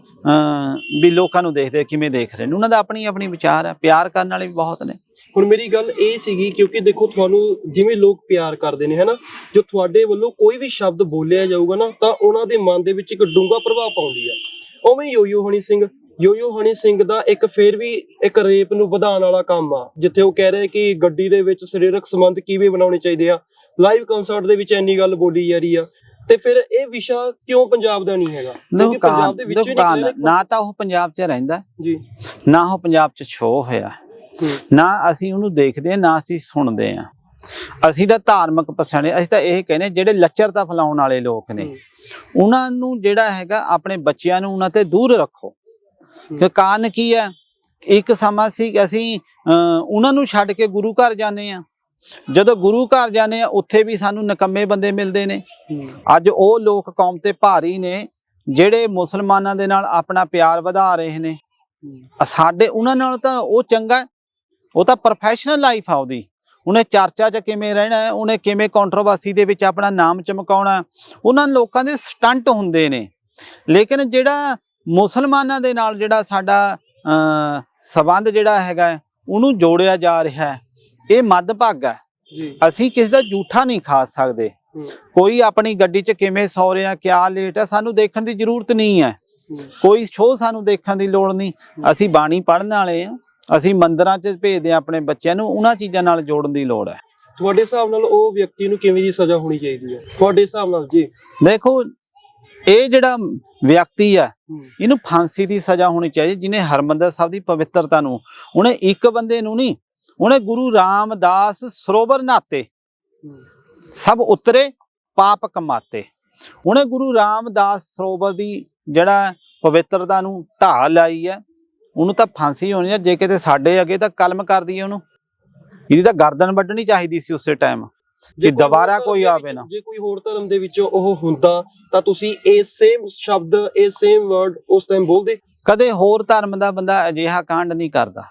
ਵੀ ਲੋਕਾਂ ਨੂੰ ਦੇਖਦੇ ਕਿਵੇਂ ਦੇਖ ਰਹੇ ਨੇ। ਉਹਨਾਂ ਦਾ ਆਪਣੀ ਆਪਣੀ ਵਿਚਾਰ ਹੈ ਪਿਆਰ ਕਰਨ ਵਾਲੇ ਵੀ ਬਹੁਤ ਨੇ। ਹੁਣ ਮੇਰੀ ਗੱਲ ਇਹ ਸੀਗੀ, ਕਿਉਂਕਿ ਦੇਖੋ ਤੁਹਾਨੂੰ ਜਿਵੇਂ ਲੋਕ ਪਿਆਰ ਕਰਦੇ ਨੇ, ਹੈਨਾ, ਜੋ ਤੁਹਾਡੇ ਵੱਲੋਂ ਕੋਈ ਵੀ ਸ਼ਬਦ ਬੋਲਿਆ ਜਾਊਗਾ ਨਾ, ਤਾਂ ਉਹਨਾਂ ਦੇ ਮਨ ਦੇ ਵਿੱਚ ਇੱਕ ਡੂੰਘਾ ਪ੍ਰਭਾਵ ਪਾਉਂਦੀ ਆ। ਉਵੇਂ ਯੋਯੋ ਹਣੀ ਸਿੰਘ, ਯੋਯੋ ਹਣੀ ਸਿੰਘ ਦਾ ਇੱਕ ਫੇਰ ਵੀ ਇੱਕ ਰੇਪ ਨੂੰ ਵਧਾਉਣ ਵਾਲਾ ਕੰਮ ਆ, ਜਿੱਥੇ ਉਹ ਕਹਿ ਰਹੇ ਕਿ ਗੱਡੀ ਦੇ ਵਿੱਚ ਸਰੀਰਕ ਸੰਬੰਧ ਕਿਵੇਂ ਬਣਾਉਣੇ ਚਾਹੀਦੇ ਆ। ਲਾਈਵ ਕਨਸਰਟ ਦੇ ਵਿੱਚ ਇੰਨੀ ਗੱਲ ਬੋਲੀ ਜਾ ਰਹੀ ਆ। ਤੇ ਫਿਰ ਇਹ ਵਿਸ਼ਾ ਕਿਉਂ ਪੰਜਾਬ ਦਾ ਨਹੀਂ ਹੈਗਾ? ਕਿਉਂਕਿ ਪੰਜਾਬ ਦੇ ਵਿੱਚੋਂ ਹੀ ਨਿਕਲਿਆ ਨਾ ਨਾ ਤਾਂ ਉਹ ਪੰਜਾਬ 'ਚ ਰਹਿੰਦਾ ਜੀ। ਨਾ ਉਹ ਪੰਜਾਬ 'ਚ ਸ਼ੋ ਹੋਇਆ ਹੂੰ, ਨਾ ਅਸੀਂ ਉਹਨੂੰ ਦੇਖਦੇ ਹਾਂ ਨਾ ਅਸੀਂ ਸੁਣਦੇ ਹਾਂ। ਅਸੀਂ ਤਾਂ ਧਾਰਮਿਕ ਪਛਾਣੇ ਅਸੀਂ ਤਾਂ ਇਹ ਕਹਿੰਦੇ ਜਿਹੜੇ ਲੱਚਰਤਾ ਫੈਲਾਉਣ ਵਾਲੇ ਲੋਕ ਨੇ ਹੂੰ। ਉਹਨਾਂ ਨੂੰ ਜਿਹੜਾ ਹੈਗਾ ਆਪਣੇ ਬੱਚਿਆਂ ਨੂੰ ਉਹਨਾਂ ਤੇ ਦੂਰ ਰੱਖੋ। ਕਿ ਕਾਰਨ ਕੀ ਹੈ? ਇੱਕ ਸਮਾਂ ਸੀ ਕਿ ਅਸੀਂ ਅਹ, ਉਹਨਾਂ ਨੂੰ ਛੱਡ ਕੇ ਗੁਰੂ ਘਰ ਜਾਂਦੇ ਆ ਜਦੋਂ ਗੁਰੂ ਘਰ ਜਾਂਦੇ ਆ, ਉੱਥੇ ਵੀ ਸਾਨੂੰ ਨਕੰਮੇ ਬੰਦੇ ਮਿਲਦੇ ਨੇ। ਅੱਜ ਉਹ ਲੋਕ ਕੌਮ ਤੇ ਭਾਰੀ ਨੇ, ਜਿਹੜੇ ਮੁਸਲਮਾਨਾਂ ਦੇ ਨਾਲ ਆਪਣਾ ਪਿਆਰ ਵਧਾ ਰਹੇ ਨੇ। ਸਾਡੇ, ਉਹਨਾਂ ਨਾਲ ਤਾਂ ਉਹ ਚੰਗਾ ਉਹ ਤਾਂ ਪ੍ਰੋਫੈਸ਼ਨਲ ਲਾਈਫ ਆ ਉਹਦੀ। ਉਹਨੇ ਚਰਚਾ 'ਚ ਕਿਵੇਂ ਰਹਿਣਾ ਉਹਨੇ ਕਿਵੇਂ ਕੰਟਰੋਵਰਸੀ ਦੇ ਵਿੱਚ ਆਪਣਾ ਨਾਮ ਚਮਕਾਉਣਾ ਉਹਨਾਂ ਲੋਕਾਂ ਦੇ ਸਟੰਟ ਹੁੰਦੇ ਨੇ। ਲੇਕਿਨ ਜਿਹੜਾ ਮੁਸਲਮਾਨਾਂ ਦੇ ਨਾਲ ਜਿਹੜਾ ਸਾਡਾ, ਅ, ਸਬੰਧ ਜਿਹੜਾ ਹੈਗਾ ਉਹਨੂੰ ਜੋੜਿਆ ਜਾ ਰਿਹਾ ਹੈ। ਇਹ ਮੱਧਭਾਗਾ ਹੈ। ਜੀ। ਅਸੀਂ ਕਿਸੇ ਦਾ ਝੂਠਾ ਨਹੀਂ ਖਾ ਸਕਦੇ। ਕੋਈ ਆਪਣੀ ਗੱਡੀ 'ਚ ਕਿਵੇਂ ਸੌ ਰਿਹਾ ਕਿਆ ਲੇਟ ਹੈ ਸਾਨੂੰ ਦੇਖਣ ਦੀ ਜ਼ਰੂਰਤ ਨਹੀਂ ਹੈ। ਕੋਈ ਸ਼ੋਅ ਸਾਨੂੰ ਦੇਖਣ ਦੀ ਲੋੜ ਨਹੀਂ। ਅਸੀਂ ਬਾਣੀ ਪੜ੍ਹਨ ਵਾਲੇ ਆ ਅਸੀਂ ਮੰਦਿਰਾਂ 'ਚ ਭੇਜਦੇ ਆ ਆਪਣੇ ਬੱਚਿਆਂ ਨੂੰ। ਉਹਨਾਂ ਚੀਜ਼ਾਂ ਨਾਲ ਜੋੜਨ ਦੀ ਲੋੜ ਹੈ। ਤੁਹਾਡੇ ਹਿਸਾਬ ਨਾਲ ਉਹ ਵਿਅਕਤੀ ਨੂੰ ਕਿਵੇਂ ਦੀ ਸਜ਼ਾ ਹੋਣੀ ਚਾਹੀਦੀ ਹੈ? ਤੁਹਾਡੇ ਹਿਸਾਬ ਨਾਲ ਜੀ। ਦੇਖੋ ਇਹ ਜਿਹੜਾ ਵਿਅਕਤੀ ਆ। ਇਹਨੂੰ ਫਾਂਸੀ ਦੀ ਸਜ਼ਾ ਹੋਣੀ ਚਾਹੀਦੀ ਜਿਹਨੇ ਹਰਮੰਦਰ ਸਾਹਿਬ ਦੀ ਪਵਿੱਤਰਤਾ ਨੂੰ। ਉਹਨੇ ਇੱਕ ਬੰਦੇ ਨੂੰ ਨਹੀਂ ਉਹਨੇ ਗੁਰੂ ਰਾਮਦਾਸ ਸਰੋਵਰ ਨਾਤੇ। ਸਭ ਉਤਰੇ ਪਾਪ ਕਮਾਤੇ। ਉਹਨੇ ਗੁਰੂ ਰਾਮਦਾਸ ਸਰੋਵਰ ਦੀ ਜਿਹੜਾ ਪਵਿੱਤਰਤਾ ਨੂੰ ਢਾਹ ਲਾਈ ਹੈ ਉਹਨੂੰ ਤਾਂ ਫਾਂਸੀ ਹੋਣੀ ਹੈ ਜੇ ਕਿਤੇ ਸਾਡੇ ਅੱਗੇ ਤਾਂ ਕਲਮ ਕਰ ਦਈਏ ਉਹਨੂੰ। ਇਹਦੀ ਤਾਂ ਗਰਦਨ ਵੱਢਣੀ ਚਾਹੀਦੀ ਸੀ ਉਸੇ ਟਾਈਮ। ਜੇ ਦੁਬਾਰਾ ਕੋਈ ਆਵੇ ਨਾ। ਜੇ ਕੋਈ ਹੋਰ ਧਰਮ ਦੇ ਵਿੱਚ ਉਹ ਹੁੰਦਾ ਤਾਂ ਤੁਸੀਂ ਇਹ ਸੇਮ ਸ਼ਬਦ ਇਹ ਸੇਮ ਵਰਡ ਉਸ ਟਾਈਮ ਬੋਲਦੇ? ਕਦੇ ਹੋਰ ਧਰਮ ਦਾ ਬੰਦਾ ਅਜਿਹਾ ਕਾਂਡ ਨਹੀਂ ਕਰਦਾ।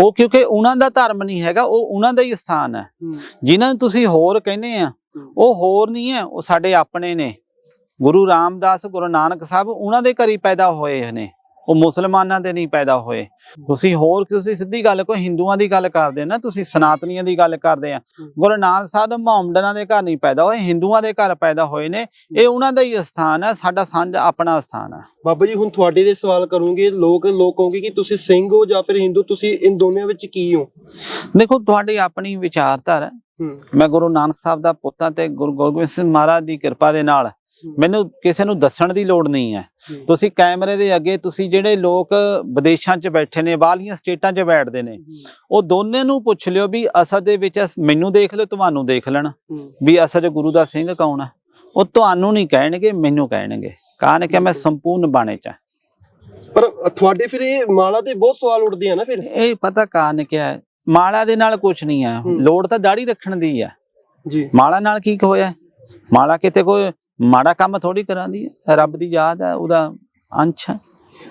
ਉਹ ਕਿਉਂਕਿ ਉਹਨਾਂ ਦਾ ਧਰਮ ਨਹੀਂ ਹੈਗਾ ਉਹ ਉਹਨਾਂ ਦਾ ਹੀ ਸਥਾਨ ਹੈ। ਜਿਨ੍ਹਾਂ ਨੂੰ ਤੁਸੀਂ ਹੋਰ ਕਹਿੰਦੇ ਆ ਉਹ ਹੋਰ ਨਹੀਂ ਹੈ ਉਹ ਸਾਡੇ ਆਪਣੇ ਨੇ। ਗੁਰੂ ਰਾਮਦਾਸ ਗੁਰੂ ਨਾਨਕ ਸਾਹਿਬ ਉਹਨਾਂ ਦੇ ਘਰ ਪੈਦਾ ਹੋਏ ਨੇ। ਉਹ ਮੁਸਲਮਾਨਾਂ ਦੇ ਨਹੀਂ ਪੈਦਾ ਹੋਏ। ਤੁਸੀਂ ਹੋਰ ਤੁਸੀਂ ਸਿੱਧੀ ਗੱਲ ਕੋਈ ਹਿੰਦੂਆਂ ਦੀ ਗੱਲ ਕਰਦੇ ਨਾ ਤੁਸੀਂ ਸਨਾਤਨੀਆਂ ਦੀ ਗੱਲ ਕਰਦੇ ਆ। ਗੁਰੂ ਨਾਨਕ ਸਾਹਿਬ ਮੁਹੰਮਦਨਾਂ ਦੇ ਘਰ ਨਹੀਂ ਪੈਦਾ ਹੋਏ ਹਿੰਦੂਆਂ ਦੇ ਘਰ ਪੈਦਾ ਹੋਏ ਨੇ। ਇਹ ਉਹਨਾਂ ਦਾ ਹੀ ਸਥਾਨ ਹੈ ਸਾਡਾ ਸਾਂਝਾ ਆਪਣਾ ਸਥਾਨ ਹੈ ਬਾਬਾ ਜੀ ਹੁਣ ਤੁਹਾਡੇ ਦੇ ਸਵਾਲ ਕਰੂੰਗੇ ਲੋਕ ਲੋਕ ਕਹੋਗੇ ਕਿ ਤੁਸੀਂ ਸਿੰਘ ਹੋ ਜਾਂ ਫਿਰ ਹਿੰਦੂ ਤੁਸੀਂ ਇਨ ਦੋਨਿਆਂ ਵਿੱਚ ਕੀ ਹੋ? ਦੇਖੋ ਤੁਹਾਡੀ ਆਪਣੀ ਵਿਚਾਰਧਾਰਾ ਮੈਂ ਗੁਰੂ ਨਾਨਕ ਸਾਹਿਬ ਦਾ ਪੁੱਤ ਤੇ ਗੁਰੂ ਗੋਬਿੰਦ ਸਿੰਘ ਮਹਾਰਾਜ ਦੀ ਕਿਰਪਾ ਦੇ ਨਾਲ ਮੈਨੂੰ ਕਿਸੇ ਨੂੰ ਦੱਸਣ ਦੀ ਲੋੜ ਨਹੀਂ ਹੈ। ਤੁਸੀਂ ਕੈਮਰੇ ਦੇ ਅੱਗੇ ਤੁਸੀਂ ਜਿਹੜੇ ਲੋਕ ਵਿਦੇਸ਼ਾਂ 'ਚ ਬੈਠੇ ਨੇ ਬਾਹਰਲੀਆਂ ਸਟੇਟਾਂ 'ਚ ਬੈਠਦੇ ਨੇ ਉਹ ਦੋਨੇ ਨੂੰ ਪੁੱਛ ਲਿਓ ਵੀ ਅਸਲ ਦੇ ਵਿੱਚ ਮੈਨੂੰ ਦੇਖ ਲਿਓ ਤੁਹਾਨੂੰ ਦੇਖ ਲੈਣ। ਵੀ ਅਸਲ 'ਚ ਗੁਰੂ ਦਾ ਸਿੰਘ ਕੌਣ ਹੈ। ਉਹ ਤੁਹਾਨੂੰ ਨਹੀਂ ਕਹਿਣਗੇ ਮੈਨੂੰ ਕਹਿਣਗੇ। ਕਾਰਨ ਕਿ ਮੈਂ ਸੰਪੂਰਨ ਬਾਣੇ 'ਚ। ਪਰ ਤੁਹਾਡੇ ਫਿਰ ਇਹ ਮਾਲਾ ਤੇ ਬਹੁਤ ਸਵਾਲ ਉੱਠਦੇ ਆ ਨਾ ਫਿਰ। ਇਹ ਪਤਾ ਕਾਰਨ ਕੀ ਹੈ? ਮਾਲਾ ਦੇ ਨਾਲ ਕੁਝ ਨਹੀਂ ਹੂੰ। ਲੋੜ ਤਾਂ ਦਾੜੀ ਰੱਖਣ ਦੀ ਹੈ। ਜੀ। ਮਾਲਾ ਨਾਲ ਕੀ ਹੋਇਆ? ਮਾਲਾ ਕਿਤੇ ਕੋਈ ਮਾੜਾ ਕੰਮ ਥੋੜੀ ਕਰਾਂਦੀ ਹੈ ਰੱਬ ਦੀ ਯਾਦ ਹੈ ਉਹਦਾ ਅੰਸ਼ ਹੈ।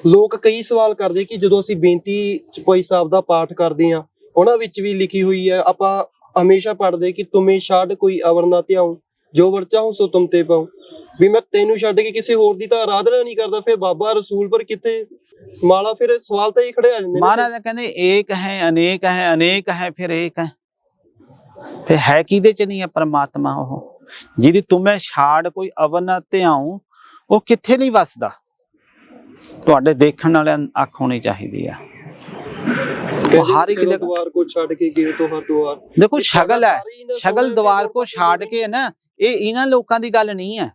ਲੋਕ ਕਈ ਸਵਾਲ ਕਰਦੇ ਕਿ ਜਦੋਂ ਅਸੀਂ ਬੇਨਤੀ ਚਪਈ ਸਾਹਿਬ ਦਾ ਪਾਠ ਕਰਦੇ ਆ ਉਹਨਾਂ ਵਿੱਚ ਵੀ ਲਿਖੀ ਹੋਈ ਹੈ ਆਪਾਂ ਹਮੇਸ਼ਾ ਪੜ੍ਹਦੇ ਕਿ ਤੁਮੇ ਛੱਡ ਕੋਈ ਅਵਰ ਨਾ ਧਿਆਉ ਜੋ ਵਰ ਚਾਹੂੰ ਸੋ ਤੁਮ ਤੇ ਪਾਉ। ਵੀ ਮੈਂ ਤੈਨੂੰ ਛੱਡ ਕੇ ਕਿਸੇ ਹੋਰ ਦੀ ਤਾਂ ਆਰਾਧਨਾ ਨਹੀਂ ਕਰਦਾ ਫਿਰ ਬਾਬਾ ਰਸੂਲ ਪਰ ਕਿੱਥੇ? ਮਾਲਾ ਫਿਰ ਸਵਾਲ ਤਾਂ ਇਹ ਖੜੇ ਆ ਜਾਂਦੇ ਨੇ ਮਹਾਰਾਜ ਕਹਿੰਦੇ ਏਕ ਹੈ ਅਨੇਕ ਹੈ ਅਨੇਕ ਹੈ ਫਿਰ ਏਕ ਹੈ। ਫਿਰ ਹੈ ਕਿਹਦੇ ਚ ਨਹੀਂ ਹੈ ਪਰਮਾਤਮਾ ਉਹ? ਜਿਹਦੀ ਤੁਮੇ ਛਾੜ ਕੋਈ ਅਵਰ ਨਾ ਧਿਆਉ ਉਹ ਕਿੱਥੇ ਨਹੀਂ ਵਸਦਾ? ਤੁਹਾਡੇ ਦੇਖਣ ਵਾਲਿਆਂ ਅੱਖ ਹੋਣੀ ਚਾਹੀਦੀ ਉਹ ਹਰ ਇੱਕ ਦੁਆਰ ਕੋ ਛੱਡ ਕੇ ਗਏ ਤੋਂ ਹਰ ਦੁਆਰ ਦੇਖੋ ਸ਼ਗਲ ਹੈ। ਸ਼ਗਲ ਦੀਵਾਰ ਲੋਕ ਕੋ ਛਾੜ ਕੇ ਨਾ ਇਹ ਇਹਨਾਂ ਲੋਕਾਂ ਦੀ ਗੱਲ ਨਹੀਂ ਹੈ।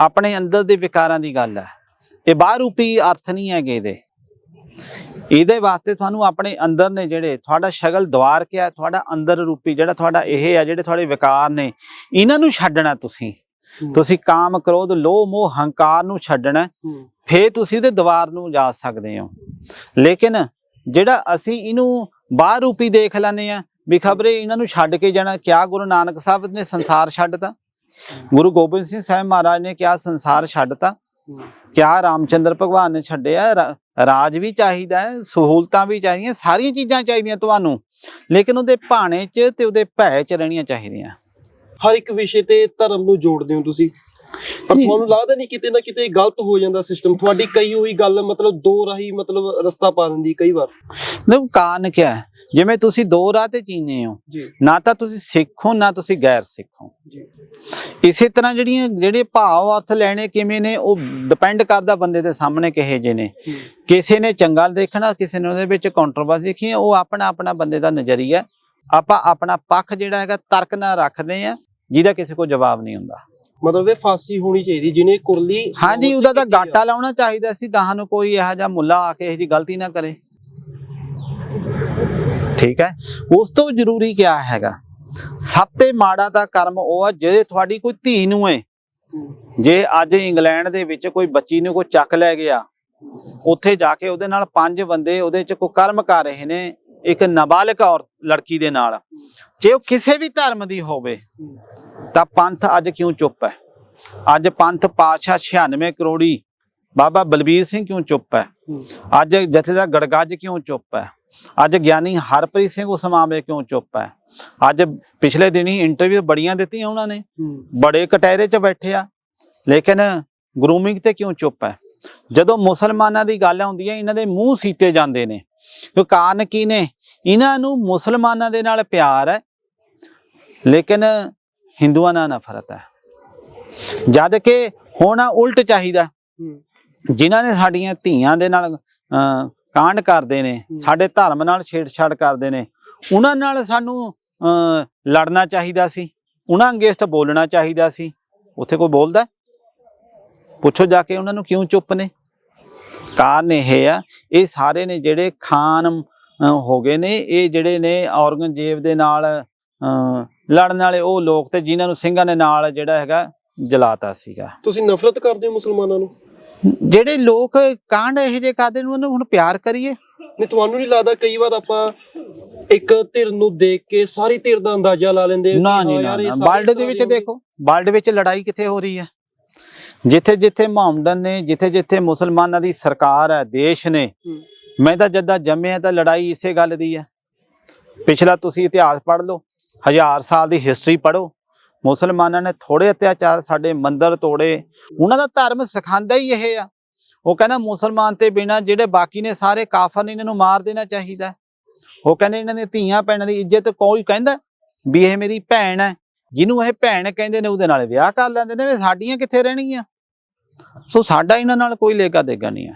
ਆਪਣੇ ਅੰਦਰ ਦੇ ਵਿਕਾਰਾਂ ਦੀ ਗੱਲ ਹੈ। ਇਹ ਬਾਹਰ ਰੂਪੀ ਅਰਥ ਨਹੀਂ ਹੈਗੇ ਇਹਦੇ। ਇਹਦੇ ਵਾਸਤੇ ਤੁਹਾਨੂੰ ਆਪਣੇ ਅੰਦਰ ਨੇ ਜਿਹੜੇ ਤੁਹਾਡਾ ਸ਼ਗਲ ਦਵਾਰ ਕਿਆ ਤੁਹਾਡਾ ਅੰਦਰ ਰੂਪੀ ਜਿਹੜਾ ਤੁਹਾਡਾ ਇਹ ਹੈ ਜਿਹੜੇ ਤੁਹਾਡੇ ਵਿਕਾਰ ਨੇ ਇਹਨਾਂ ਨੂੰ ਛੱਡਣਾ ਤੁਸੀਂ। ਤੁਸੀਂ ਕਾਮ ਕ੍ਰੋਧ ਲੋਭ ਮੋਹ ਹੰਕਾਰ ਨੂੰ ਛੱਡਣਾ ਫੇਰ ਤੁਸੀਂ ਉਹਦੇ ਦਵਾਰ ਨੂੰ ਜਾ ਸਕਦੇ ਹੋ। ਲੇਕਿਨ ਜਿਹੜਾ ਅਸੀਂ ਇਹਨੂੰ ਬਾਹਰ ਰੂਪੀ ਦੇਖ ਲੈਂਦੇ ਆ ਵੀ ਖਬਰੇ ਇਹਨਾਂ ਨੂੰ ਛੱਡ ਕੇ ਜਾਣਾ ਕਿਆ ਗੁਰੂ ਨਾਨਕ ਸਾਹਿਬ ਨੇ ਸੰਸਾਰ ਛੱਡਤਾ? ਗੁਰੂ ਗੋਬਿੰਦ ਸਿੰਘ ਸਾਹਿਬ ਮਹਾਰਾਜ ਨੇ ਕਿਆ ਸੰਸਾਰ ਛੱਡਤਾ। ਕਿਆ ਰਾਮਚੰਦਰ ਭਗਵਾਨ ਨੇ ਛੱਡਿਆ? ਰਾਜ ਵੀ ਚਾਹੀਦਾ ਹੈ, ਸਹੂਲਤਾਂ ਵੀ ਚਾਹੀਦੀਆਂ, ਸਾਰੀਆਂ ਚੀਜ਼ਾਂ ਚਾਹੀਦੀਆਂ ਤੁਹਾਨੂੰ, ਲੇਕਿਨ ਉਹਦੇ ਭਾਣੇ 'ਚ ਤੇ ਉਹਦੇ ਭੈ 'ਚ ਰਹਿਣੀਆਂ ਚਾਹੀਦੀਆਂ। ਹਰ ਇੱਕ ਵਿਸ਼ੇ ਤੇ ਧਰਮ ਨੂੰ ਜੋੜਦੇ ਹੋ ਤੁਸੀਂ? ਪਰ। ਤੁਹਾਨੂੰ ਲੱਗਦਾ ਨਹੀਂ ਕਿਤੇ ਨਾ ਕਿਤੇ ਗਲਤ ਹੋ ਜਾਂਦਾ ਸਿਸਟਮ ਤੁਹਾਡੀ ਕਈ ਹੋਈ ਗੱਲ ਮਤਲਬ ਦੋ ਰਾਹੀ ਮਤਲਬ ਰਸਤਾ ਪਾ ਦਿੰਦੀ ਕਈ ਵਾਰ। ਦੇਖੋ ਕਾਰਨ ਹੈ? ਜਿਵੇਂ ਤੁਸੀਂ ਦੋ ਰਾਹ ਤੇ ਜੀਨੇ ਹੋ ਨਾ ਤਾਂ ਤੁਸੀਂ ਸਿੱਖ ਹੋ ਨਾ ਤੁਸੀਂ ਗੈਰ ਸਿੱਖ ਹੋ। ਇਸੇ ਤਰ੍ਹਾਂ ਜਿਹੜੀਆਂ ਜਿਹੜੇ ਭਾਵ ਅਰਥ ਲੈਣੇ ਕਿਵੇਂ ਨੇ ਉਹ ਡਿਪੈਂਡ ਕਰਦਾ ਬੰਦੇ ਦੇ ਸਾਹਮਣੇ ਕਿਹੇ ਜੇ ਨੇ। ਕਿਸੇ ਨੇ ਚੰਗਾ ਦੇਖਣਾ ਕਿਸੇ ਨੇ ਉਹਦੇ ਵਿੱਚ ਕੰਟਰੋਵਰਸੀ ਦੇਖੀ ਉਹ ਆਪਣਾ ਆਪਣਾ ਬੰਦੇ ਦਾ ਨਜ਼ਰੀਆ ਆਪਾਂ ਆਪਣਾ ਪੱਖ ਜਿਹੜਾ ਹੈਗਾ ਤਰਕ ਨਾਲ ਰੱਖਦੇ ਆ ਜਿਹਦਾ ਕਿਸੇ ਕੋਲ ਜਵਾਬ ਨਹੀਂ ਹੁੰਦਾ। ਮਤਲਬ ਇਹ ਫਾਂਸੀ ਹੋਣੀ ਚਾਹੀਦੀ ਜਿਹਨੇ ਕੁਰਲੀ ਹਾਂਜੀ ਉਹਦਾ ਤਾਂ। ਗਾਟਾ ਲਾਉਣਾ ਚਾਹੀਦਾ ਸੀ ਗਾਹਾਂ ਨੂੰ ਕੋਈ ਇਹੋ ਜਿਹਾ ਮੁੱਲਾ ਆ ਕੇ ਇਹੋ ਜਿਹੀ ਗਲਤੀ ਨਾ ਕਰੇ। ਠੀਕ ਹੈ? ਉਸ ਤੋਂ ਜ਼ਰੂਰੀ ਕਿਆ ਹੈਗਾ? ਸਭ ਤੋਂ ਮਾੜਾ ਤਾਂ ਕਰਮ ਉਹ ਆ ਜਿਹੜੇ ਤੁਹਾਡੀ ਕੋਈ ਧੀ ਨੂੰ ਏ ਜੇ ਅੱਜ ਇੰਗਲੈਂਡ ਦੇ ਵਿੱਚ ਕੋਈ ਬੱਚੀ ਨੂੰ ਕੋਈ ਚੱਕ ਲੈ ਗਿਆ ਉੱਥੇ ਜਾ ਕੇ ਉਹਦੇ ਨਾਲ ਪੰਜ ਬੰਦੇ ਉਹਦੇ ਚ ਕੋਈ ਕਰਮ ਕਰ ਰਹੇ ਨੇ ਇੱਕ ਨਾਬਾਲਗ ਔਰ ਲੜਕੀ ਦੇ ਨਾਲ। ਜੇ ਉਹ ਕਿਸੇ ਵੀ ਧਰਮ ਦੀ ਹੋਵੇ, ਤਾਂ ਪੰਥ ਅੱਜ ਕਿਉਂ ਚੁੱਪ ਹੈ? ਅੱਜ ਪੰਥ ਪਾਤਸ਼ਾਹ 96 ਕਰੋੜੀ ਬਾਬਾ ਬਲਬੀਰ ਸਿੰਘ ਕਿਉਂ ਚੁੱਪ ਹੈ? ਅੱਜ ਜਥੇਦਾਰ ਗੜਗੱਜ ਕਿਉਂ ਚੁੱਪ ਹੈ? ਅੱਜ ਗਿਆਨੀ ਹਰਪ੍ਰੀਤ ਸਿੰਘ ਉਸ ਮਾਮਲੇ ਕਿਉਂ ਚੁੱਪ ਹੈ? ਅੱਜ ਪਿਛਲੇ ਦਿਨੀ ਇੰਟਰਵਿਊ ਬੜੀਆਂ ਦਿੱਤੀਆਂ ਉਹਨਾਂ ਨੇ। ਬੜੇ ਕਟਹਿਰੇ 'ਚ ਬੈਠੇ ਆ। ਲੇਕਿਨ ਗਰੂਮਿੰਗ ਤੇ ਕਿਉਂ ਚੁੱਪ ਹੈ? ਜਦੋਂ ਮੁਸਲਮਾਨਾਂ ਦੀ ਗੱਲ ਆਉਂਦੀ ਹੈ, ਇਹਨਾਂ ਦੇ ਮੂੰਹ ਸੀਤੇ ਜਾਂਦੇ ਨੇ। ਕਿਉਂ ਕਾਰਨ ਕੀ ਨੇ? ਇਹਨਾਂ ਨੂੰ ਮੁਸਲਮਾਨਾਂ ਦੇ ਨਾਲ ਪਿਆਰ ਹੈ ਲੇਕਿਨ ਹਿੰਦੂਆਂ ਨਾਲ ਨਫ਼ਰਤ ਹੈ। ਜਦ ਕਿ ਹੋਣਾ ਉਲਟ ਚਾਹੀਦਾ ਜਿਨ੍ਹਾਂ ਨੇ ਸਾਡੀਆਂ ਧੀਆਂ ਦੇ ਨਾਲ ਕਾਂਡ ਕਰਦੇ ਨੇ। ਸਾਡੇ ਧਰਮ ਨਾਲ ਛੇੜਛਾੜ ਕਰਦੇ ਨੇ ਉਹਨਾਂ ਨਾਲ ਸਾਨੂੰ ਲੜਨਾ ਚਾਹੀਦਾ ਸੀ ਉਹਨਾਂ ਅੰਗੇਸਟ ਬੋਲਣਾ ਚਾਹੀਦਾ ਸੀ। ਉੱਥੇ ਕੋਈ ਬੋਲਦਾ? ਪੁੱਛੋ ਜਾ ਕੇ ਉਹਨਾਂ ਨੂੰ ਕਿਉਂ ਚੁੱਪ ਨੇ? ਕਾਰਨ ਇਹ ਆ ਇਹ ਸਾਰੇ ਨੇ ਜਿਹੜੇ ਖਾਨ ਹੋ ਗਏ ਨੇ ਇਹ ਜਿਹੜੇ ਨੇ ਔਰੰਗਜ਼ੇਬ ਦੇ ਨਾਲ ਲੜਨ ਵਾਲੇ ਉਹ ਲੋਕ ਤੇ ਜਿਨ੍ਹਾਂ ਨੂੰ ਸਿੰਘਾਂ ਨੇ ਨਾਲ ਜਿਹੜਾ ਹੈਗਾ ਜਲਾਤਾ ਸੀਗਾ। ਤੁਸੀਂ ਨਫ਼ਰਤ ਕਰਦੇ ਹੋ ਮੁਸਲਮਾਨਾਂ ਨੂੰ? ਜਿਹੜੇ ਲੋਕ ਕਾਂਡ ਇਹੋ ਜਿਹੇ ਕਰਦੇ ਨੇ ਉਹਨੂੰ ਹੁਣ ਪਿਆਰ ਕਰੀਏ। ਨਹੀਂ ਤੁਹਾਨੂੰ ਨਹੀਂ ਲੱਗਦਾ ਕਈ ਵਾਰ ਆਪਾਂ ਇੱਕ ਧਿਰ ਨੂੰ ਦੇਖ ਕੇ ਸਾਰੀ ਧਿਰ ਦਾ ਅੰਦਾਜ਼ਾ ਲਾ ਲੈਂਦੇ ਨਾ ਜੀ ਨਾ ਵਰਲਡ ਦੇ ਵਿੱਚ ਦੇਖੋ ਵਰਲਡ ਵਿੱਚ ਲੜਾਈ ਕਿੱਥੇ ਹੋ ਰਹੀ ਹੈ? ਜਿੱਥੇ ਜਿੱਥੇ ਮੁਹੰਮਦਨ ਨੇ ਜਿੱਥੇ ਜਿੱਥੇ ਮੁਸਲਮਾਨਾਂ ਦੀ ਸਰਕਾਰ ਹੈ ਦੇਸ਼ ਨੇ। ਮੈਂ ਤਾਂ ਜਦਾਂ ਜੰਮਿਆ ਤਾਂ ਲੜਾਈ ਇਸੇ ਗੱਲ ਦੀ ਹੈ ਪਿਛਲਾ ਤੁਸੀਂ ਇਤਿਹਾਸ ਪੜ੍ਹ ਲਓ ਹਜ਼ਾਰ ਸਾਲ ਦੀ ਹਿਸਟਰੀ ਪੜ੍ਹੋ ਮੁਸਲਮਾਨਾਂ ਨੇ ਥੋੜੇ ਅਤਿਆਚਾਰ ਸਾਡੇ ਮੰਦਰ ਤੋੜੇ ਉਹਨਾਂ ਦਾ ਧਰਮ ਸਿਖਾਉਂਦਾ ਹੀ ਇਹ ਆ ਉਹ ਕਹਿੰਦਾ ਮੁਸਲਮਾਨ ਤੇ ਬਿਨਾ ਜਿਹੜੇ ਬਾਕੀ ਨੇ ਸਾਰੇ ਕਾਫਰ ਨੇ ਇਹਨਾਂ ਨੂੰ ਮਾਰ ਦੇਣਾ ਚਾਹੀਦਾ। ਉਹ ਕਹਿੰਦੇ ਇਹਨਾਂ ਦੀਆਂ ਧੀਆਂ ਭੈਣਾਂ ਦੀ ਇੱਜ਼ਤ ਕੋਈ ਕਹਿੰਦਾ ਵੀ ਇਹ ਮੇਰੀ ਭੈਣ ਹੈ ਜਿਹਨੂੰ ਇਹ ਭੈਣ ਕਹਿੰਦੇ ਨੇ ਉਹਦੇ ਨਾਲ ਵਿਆਹ ਕਰ ਲੈਂਦੇ ਨੇ ਵੀ ਸਾਡੀਆਂ ਕਿੱਥੇ ਰਹਿਣਗੀਆਂ ਸੋ ਸਾਡਾ ਇਹਨਾਂ ਨਾਲ ਕੋਈ ਲੇਗਾ ਦੇਗਾ ਨਹੀਂ ਹੈ।